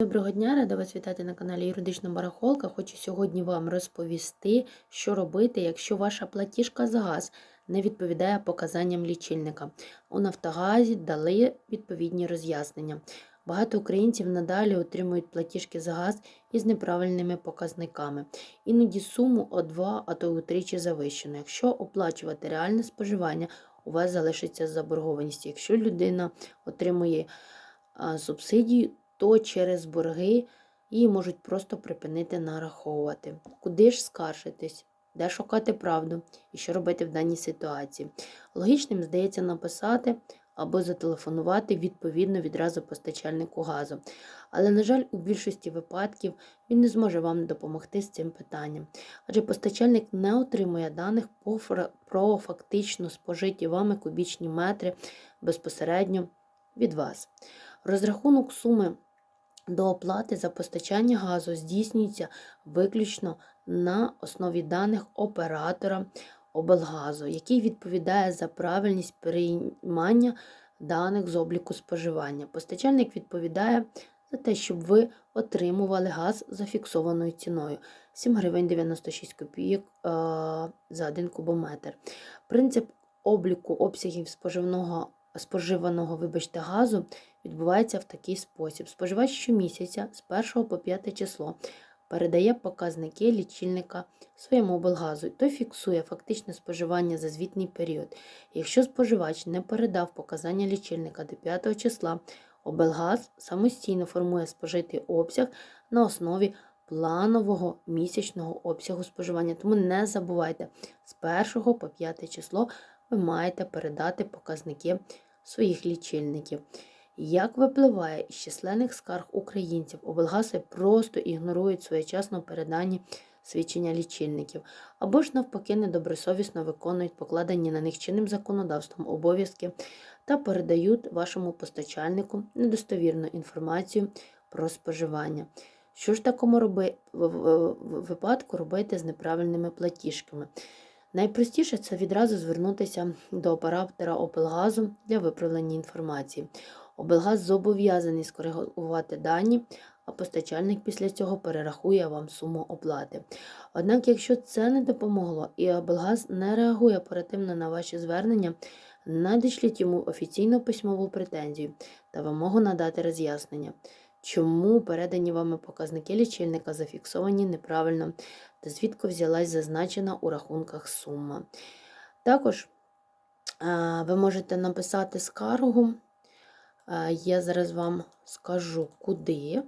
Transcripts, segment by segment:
Доброго дня, рада вас вітати на каналі Юридична Барахолка. Хочу сьогодні вам розповісти, що робити, якщо ваша платіжка за газ не відповідає показанням лічильника. У Нафтогазі дали відповідні роз'яснення. Багато українців надалі отримують платіжки за газ із неправильними показниками. Іноді суму о два, а то й утричі завищено. Якщо оплачувати реальне споживання, у вас залишиться заборгованість. Якщо людина отримує субсидію, то через борги її можуть просто припинити нараховувати. Куди ж скаржитись? Де шукати правду і що робити в даній ситуації? Логічним здається написати або зателефонувати відповідно відразу постачальнику газу. Але, на жаль, у більшості випадків він не зможе вам допомогти з цим питанням, адже постачальник не отримує даних про фактично спожиті вами кубічні метри безпосередньо від вас. Розрахунок суми до оплати за постачання газу здійснюється виключно на основі даних оператора облгазу, який відповідає за правильність переймання даних з обліку споживання. Постачальник відповідає за те, щоб ви отримували газ за фіксованою ціною 7 гривень 96 копійок е, за 1 кубометр. Принцип обліку обсягів споживного споживаного, вибачте, газу відбувається в такий спосіб. Споживач щомісяця з 1 по 5 число передає показники лічильника своєму облгазу, той фіксує фактичне споживання за звітний період. Якщо споживач не передав показання лічильника до 5 числа, облгаз самостійно формує спожитий обсяг на основі планового місячного обсягу споживання. Тому не забувайте, з 1 по 5 число ви маєте передати показники своїх лічильників. Як випливає із численних скарг українців, облгаси просто ігнорують своєчасно передані свідчення лічильників, або ж навпаки недобросовісно виконують покладені на них чинним законодавством обов'язки та передають вашому постачальнику недостовірну інформацію про споживання. Що ж такому роби... випадку робити з неправильними платіжками? Найпростіше це відразу звернутися до оператора облгазу для виправлення інформації. Облгаз зобов'язаний скоригувати дані, а постачальник після цього перерахує вам суму оплати. Однак, якщо це не допомогло і облгаз не реагує оперативно на ваші звернення, надішліть йому офіційну письмову претензію та вимогу надати роз'яснення, чому передані вами показники лічильника зафіксовані неправильно та звідки взялась зазначена у рахунках сума. Також е, ви можете написати скаргу. Е, Я зараз вам скажу, куди.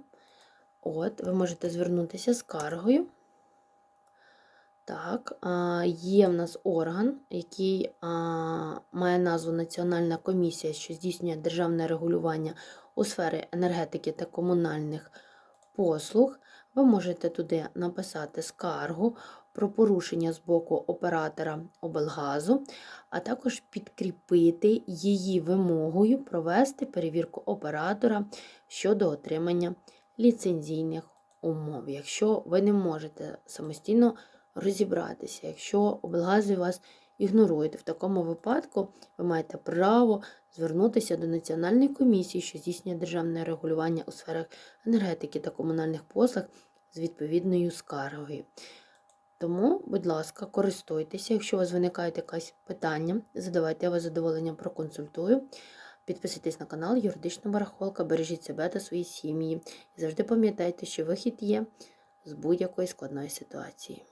От, ви можете звернутися скаргою. Так, є в нас орган, який має назву Національна комісія, що здійснює державне регулювання у сфері енергетики та комунальних послуг. Ви можете туди написати скаргу про порушення з боку оператора облгазу, а також підкріпити її вимогою провести перевірку оператора щодо отримання ліцензійних умов. Якщо ви не можете самостійно розібратися, якщо облгази вас ігнорують, в такому випадку ви маєте право звернутися до Національної комісії, що здійснює державне регулювання у сферах енергетики та комунальних послуг з відповідною скаргою. Тому, будь ласка, користуйтеся. Якщо у вас виникають якісь питання, задавайте, я вас задоволенням проконсультую. Підписуйтесь на канал Юридична Барахолка, бережіть себе та свої сім'ї. І завжди пам'ятайте, що вихід є з будь-якої складної ситуації.